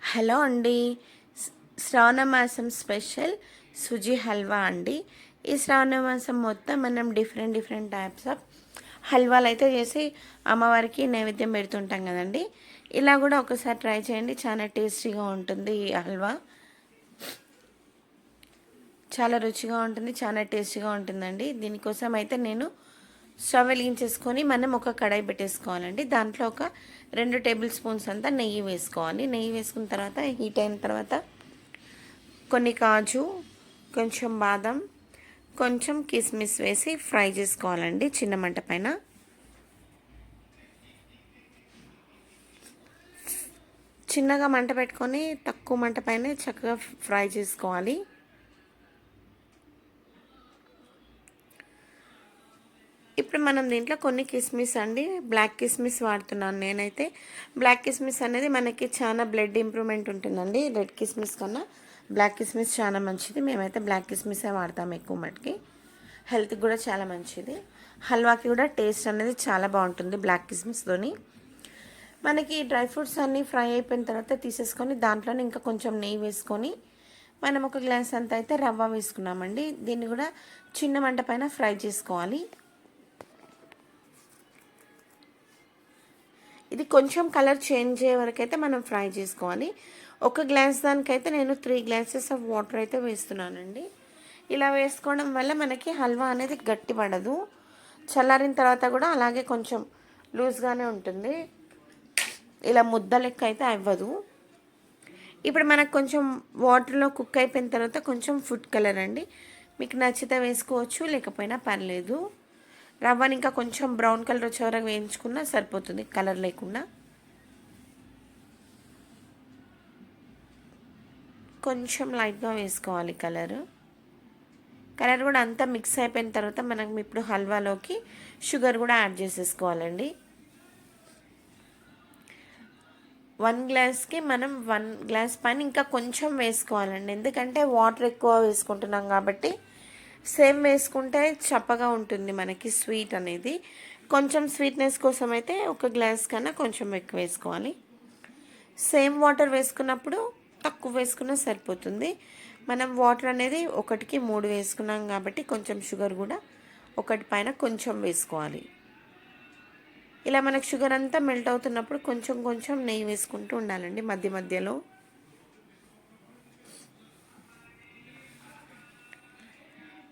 Hello అండి. శ్రావణమాసం శ్రావణ మాసం special Suji halwa అండి. ఈ శ్రావణ మాసం మొత్తం మనం డిఫరెంట్ డిఫరెంట్ టైప్స్ ఆఫ్ హల్వాలు అయితే చేసి అమ్మవారికి నైవేద్యం పెడుతుంటాం కదండి. ఇలా కూడా ఒకసారి ట్రై చేయండి. చాలా టేస్టీగా ఉంటుంది ఈ హల్వా. చాలా రుచిగా ఉంటుంది చాలా టేస్టీగా ఉంటుందండి. దీనికోసం అయితే నేను స్టవ్ వెలిగించేసుకొని మనం ఒక కడాయి పెట్టేసుకోవాలండి. దాంట్లో ఒక రెండు టేబుల్ స్పూన్స్ అంతా నెయ్యి వేసుకోవాలి. నెయ్యి వేసుకున్న తర్వాత హీట్ అయిన తర్వాత కొన్ని కాజు కొంచెం బాదం కొంచెం కిస్మిస్ వేసి ఫ్రై చేసుకోవాలండి చిన్న మంట పైన. చిన్నగా మంట పెట్టుకొని తక్కువ మంట పైన చక్కగా ఫ్రై చేసుకోవాలి. ఇప్పుడు మనం దీంట్లో కొన్ని కిస్మిస్ అండి. బ్లాక్ కిస్మిస్ వాడుతున్నాను నేనైతే. బ్లాక్ కిస్మిస్ అనేది మనకి చాలా బ్లడ్ ఇంప్రూవ్మెంట్ ఉంటుందండి. రెడ్ కిస్మిస్ కన్నా బ్లాక్ కిస్మిస్ చాలా మంచిది. మేమైతే బ్లాక్ కిస్మిసే వాడతాం ఎక్కువ మటుకి. హెల్త్కి కూడా చాలా మంచిది. హల్వాకి కూడా టేస్ట్ అనేది చాలా బాగుంటుంది బ్లాక్ కిస్మిస్తోని మనకి డ్రై ఫ్రూట్స్ అన్నీ ఫ్రై అయిపోయిన తర్వాత తీసేసుకొని దాంట్లోనే ఇంకా కొంచెం నెయ్యి వేసుకొని మనం ఒక గ్లాస్ అంత అయితే రవ్వ వేసుకున్నామండి. దీన్ని కూడా చిన్న మంట పైన ఫ్రై చేసుకోవాలి. ఇది కొంచెం కలర్ చేంజ్ అయ్యే వరకు అయితే మనం ఫ్రై చేసుకోవాలి. ఒక గ్లాస్ దానికైతే నేను త్రీ గ్లాసెస్ ఆఫ్ వాటర్ అయితే వేస్తున్నానండి. ఇలా వేసుకోవడం వల్ల మనకి హల్వా అనేది గట్టి పడదు. చల్లారిన తర్వాత కూడా అలాగే కొంచెం లూజ్గానే ఉంటుంది. ఇలా ముద్ద లెక్క అయితే అవ్వదు. ఇప్పుడు మనకు కొంచెం వాటర్లో కుక్ అయిపోయిన తర్వాత కొంచెం ఫుడ్ కలర్ అండి. మీకు నచ్చితే వేసుకోవచ్చు లేకపోయినా పర్లేదు. రవ్వని ఇంకా కొంచెం బ్రౌన్ కలర్ వచ్చే వరకు వేయించుకున్నా సరిపోతుంది కలర్ లేకుండా. కొంచెం లైట్గా వేసుకోవాలి కలర్. కలర్ కూడా అంతా మిక్స్ అయిపోయిన తర్వాత మనం ఇప్పుడు హల్వాలోకి షుగర్ కూడా యాడ్ చేసేసుకోవాలండి. వన్ గ్లాస్కి మనం వన్ గ్లాస్ పైన ఇంకా కొంచెం వేసుకోవాలండి. ఎందుకంటే వాటర్ ఎక్కువ వేసుకుంటున్నాం కాబట్టి సేమ్ వేసుకుంటే చప్పగా ఉంటుంది మనకి స్వీట్ అనేది. కొంచెం స్వీట్నెస్ కోసం అయితే ఒక గ్లాస్ కన్నా కొంచెం ఎక్కువ వేసుకోవాలి. సేమ్ వాటర్ వేసుకున్నప్పుడు తక్కువ వేసుకున్నా సరిపోతుంది. మనం వాటర్ అనేది ఒకటికి మూడు వేసుకున్నాం కాబట్టి కొంచెం షుగర్ కూడా ఒకటి పైన కొంచెం వేసుకోవాలి. ఇలా మనకు షుగర్ అంతా మెల్ట్ అవుతున్నప్పుడు కొంచెం కొంచెం నెయ్యి వేసుకుంటూ ఉండాలండి మధ్య మధ్యలో.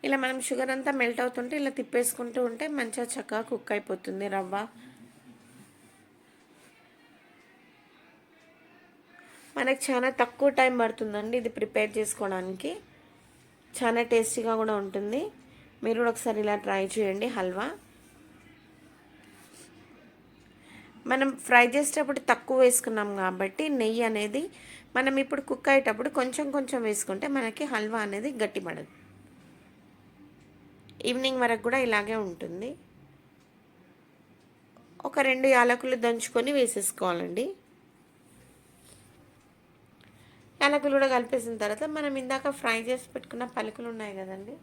ఇలా మనం షుగర్ అంతా మెల్ట్ అవుతుంటే ఇలా తిప్పేసుకుంటూ ఉంటే మంచిగా చక్కగా కుక్ అయిపోతుంది రవ్వ. మనకు చాలా తక్కువ టైం పడుతుందండి ఇది ప్రిపేర్ చేసుకోవడానికి. చాలా టేస్టీగా కూడా ఉంటుంది. మీరు కూడా ఒకసారి ఇలా ట్రై చేయండి హల్వా. మనం ఫ్రై చేసేటప్పుడు తక్కువ వేసుకున్నాం కాబట్టి నెయ్యి అనేది మనం ఇప్పుడు కుక్ అయ్యేటప్పుడు కొంచెం కొంచెం వేసుకుంటే మనకి హల్వా అనేది గట్టిపడదు. ఈవినింగ్ వరకు కూడా ఇలాగే ఉంటుంది. ఒక రెండు యాలకులు దంచుకొని వేసేసుకోవాలండి. యాలకులు కూడా కలిపేసిన తర్వాత మనం ఇందాక ఫ్రై చేసి పెట్టుకున్న పలుకులు ఉన్నాయి కదండి.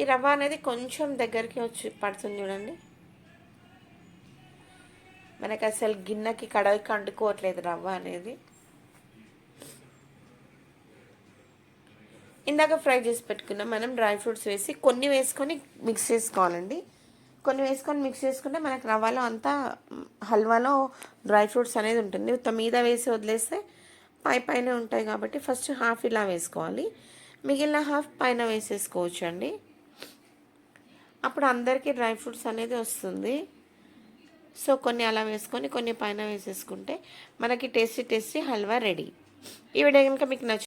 ఈ రవ్వ అనేది కొంచెం దగ్గరికి వచ్చి పడుతుంది చూడండి. మనకి అసలు గిన్నెకి కడవకి అంటుకోవట్లేదు రవ్వ అనేది. ఇందాక ఫ్రై చేసి పెట్టుకున్నాం మనం డ్రై ఫ్రూట్స్ వేసి కొన్ని వేసుకొని మిక్స్ చేసుకోవాలండి. కొన్ని వేసుకొని మిక్స్ చేసుకుంటే మనకు రవ్వలో అంతా హల్వాలో డ్రై ఫ్రూట్స్ అనేది ఉంటుంది. మీద వేసి వదిలేస్తే పై పైన ఉంటాయి కాబట్టి ఫస్ట్ హాఫ్ ఇలా వేసుకోవాలి. మిగిలిన హాఫ్ పైన వేసేసుకోవచ్చు అండి అప్పుడు అందరికీ డ్రై ఫ్రూట్స్ అనేది వస్తుంది. సో కొన్ని అలా వేసుకొని కొన్ని పైన వేసేసుకుంటే మనకి టేస్టీ టేస్టీ హల్వా రెడీ. ఈ వీడియో కనుక మీకు నచ్చు